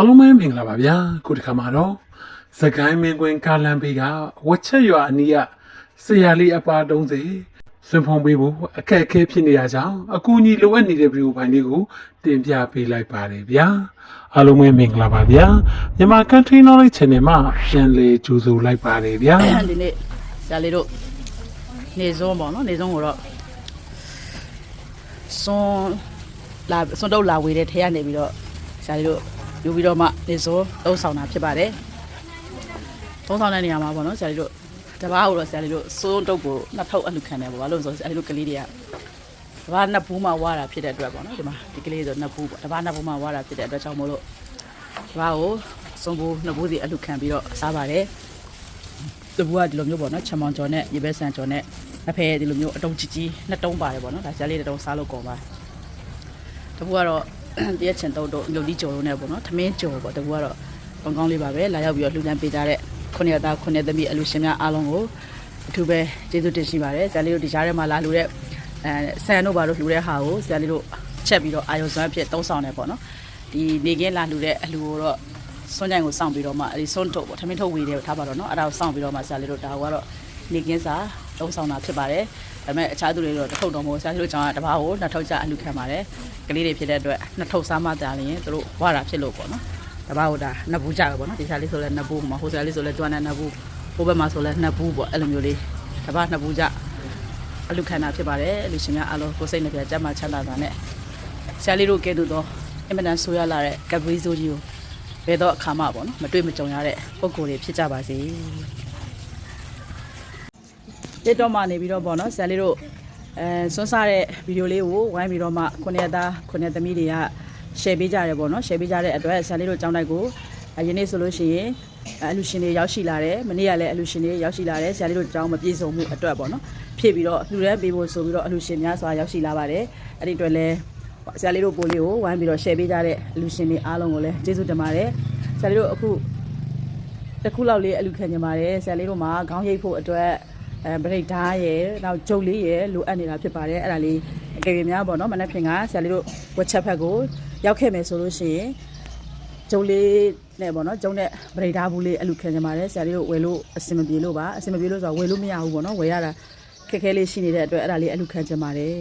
အားလုံးပဲမင်္ဂလာပါဗျာခုဒီခါမှာတော့စကိုင်းမင်းကွင်းကာလန်ဘေးကဝက်ချက်ရွာအနီးကဆရာလေးအပါ30စွန့်ဖုံးပေးဖို့အခက်အခဲဖြစ်နေရကြောင်းအကူအညီလိုအပ်နေတဲ့ဗီဒီယိုဖိုင်လေးကိုတင်ပြပေးလိုက်ပါတယ်ဗျာအားလုံးပဲမင်္ဂလာပါဗျာမြန်မာ Country Knowledge Channel မှာပြန်လည်ကြိုဆိုလိုက်ပါတယ်ဗျာဒီနေ့ဆရာလေးတို့နေစုံပေါ့နော်နေစုံကိုတော့စွန်လာစွန်တော့လာဝေတဲ့ထဲကနေပြီးတော့ဆရာလေးတို့ ယူပြီးတော့မှနေစုံသုံးဆောင်တာဖြစ်ပါတယ်သုံးဆောင်တဲ့နေရာမှာပေါ့နော်ဆရာလေးတို့တပားကိုတော့ဆရာလေးတို့စွန်တုပ်ကိုနှစ်ထုပ်အလှခံတယ်ပေါ့ဘာလို့လဲဆိုတော့ဆရာလေးတို့ကလေးတွေကတပားနှစ်ဘူးမှဝါတာဖြစ်တဲ့အတွက်ပေါ့နော်ဒီမှာဒီကလေးဆိုနှစ်ဘူးပေါ့တပားနှစ်ဘူးမှဝါတာဖြစ်တဲ့အတွက်ကြောင့်မို့လို့တပားကိုစွန်ဘူးနှစ်ဘူးစီအလှခံပြီးတော့စားပါတယ်တပူကဒီလိုမျိုးပေါ့နော်ချမောင်ကျော်နဲ့ရေဘဲဆန်ကျော်နဲ့အဖေဒီလိုမျိုးအတုံးကြီးကြီးနှစ်တုံးပါတယ်ပေါ့နော်ဒါဆရာလေးတစ်တုံးစားလို့ကော်ပါတယ်တပူကတော့ တရက်ချင်တုံးတို့လူလီကျော်တို့နဲ့ပေါ့နော်သမင်းကျော်ပေါ့တပူကတော့ကောင်းကောင်းလေးပါပဲလာရောက်ပြီးတော့လှူဒန်းပေးကြတဲ့ခုနှစ်သားခုနှစ်သမီးအလူရှင်များအားလုံးကိုအထူးပဲကျေးဇူးတင်ရှိပါတယ်ဆရာလေးတို့ဒီကြားထဲမှာလာလှူတဲ့အဲဆန်တို့ဘာလို့လှူတဲ့ဟာကိုဆရာလေးတို့ချက်ပြီးတော့အာယုံစွမ်းဖြစ်တုံးဆောင်နေပေါ့နော်ဒီနေကင်းလာလှူတဲ့အလှူကိုတော့စွန့်ကြိုင်ကိုစောင့်ပြီးတော့မှအဲဒီစွန့်ထုတ်ပေါ့ထမင်းထုတ်ဝေတယ်ထားပါတော့နော်အဲ့ဒါကိုစောင့်ပြီးတော့မှဆရာလေးတို့ဒါကတော့နေကင်းစာ တုံးဆောင်တာဖြစ်ပါတယ်ဒါပေမဲ့အခြားသူတွေတော့တစ်ထုပ်တော့မဟုတ်ဆရာလေးတို့ကျောင်းကတစ်ပါးကိုနှစ်ထုပ်ကြအလူခံပါတယ်ကလေးတွေဖြစ်တဲ့အတွက်နှစ်ထုပ်စားမှတာလျင်သူတို့ဝါတာဖြစ်လို့ပေါ့နော်တစ်ပါးကိုဒါနှစ်ဘူးကြပဲပေါ့နော်ဒီဆရာလေးဆိုလဲနှစ်ဘူးမှာဟိုဆရာလေးဆိုလဲတွန်းနဲ့နှစ်ဘူးဟိုဘက်မှာဆိုလဲနှစ်ဘူးပေါ့အဲ့လိုမျိုးလေးတစ်ပါးနှစ်ဘူးကြအလူခံတာဖြစ်ပါတယ်လူရှင်များအားလုံးကိုယ်စိတ်နှပြကြမ်းမှချမ်းသာတာနဲ့ဆရာလေးတို့ကဲသို့တော့အင်မတန်ဆိုရလာတဲ့ကပ်ဘရီဆိုကြီးကိုဘယ်တော့အခါမှပေါ့နော်မတွေ့မကြုံရတဲ့ပုံကိုယ်တွေဖြစ်ကြပါစေ ဒီတော့မှနေပြီးတော့ပေါ့နော်ဆရာလေးတို့အဲစွန်းစားတဲ့ဗီဒီယိုလေးကိုဝိုင်းပြီးတော့မှခုနှစ်သားခုနှစ်သမီးတွေက share ပေးကြတယ်ပေါ့နော် share ပေးကြတဲ့အတွက်ဆရာလေးတို့ကြောင်းတိုက်ကိုအရင်နေ့ဆိုလို့ရှိရင်အလူရှင်တွေရောက်ရှိလာတယ်မနေ့ကလည်းအလူရှင်တွေရောက်ရှိလာတယ်ဆရာလေးတို့ကြောင်းမပြေဆုံးမှုအတွက်ပေါ့နော်ဖြည့်ပြီးတော့လှူဒန်းပေးဖို့ဆိုပြီးတော့အလူရှင်များစွာရောက်ရှိလာပါတယ်အဲ့ဒီအတွက်လည်းဆရာလေးတို့ပို့လေးကိုဝိုင်းပြီးတော့ share ပေးကြတဲ့လူရှင်တွေအားလုံးကိုလည်းကျေးဇူးတင်ပါတယ်ဆရာလေးတို့အခုတစ်ခုလောက်လေးအလူခံကြပါတယ်ဆရာလေးတို့မှာခေါင်းရိပ်ဖို့အတွက် အဲဗရိတ်ဓာတ်ရယ်နောက်ဂျုံလေးရယ်လိုအပ်နေတာဖြစ်ပါတယ်အဲ့ဒါလေးအကယ်၍များပေါ့နော်မနက်ဖြန်ကဆရာလေးတို့ဝက်ချက်ဖက်ကိုရောက်ခဲ့မယ်ဆိုလို့ရှိရင်ဂျုံလေးနဲ့ပေါ့နော်ဂျုံနဲ့ဗရိတ်ဓာတ်ဘူးလေးအလူခံကြပါတယ်ဆရာလေးတို့ဝယ်လို့အဆင်မပြေလို့ပါအဆင်မပြေလို့ဆိုတော့ဝယ်လို့မရဘူးပေါ့နော်ဝယ်ရတာခက်ခဲလေးရှိနေတဲ့အတွက်အဲ့ဒါလေးအလူခံကြပါတယ်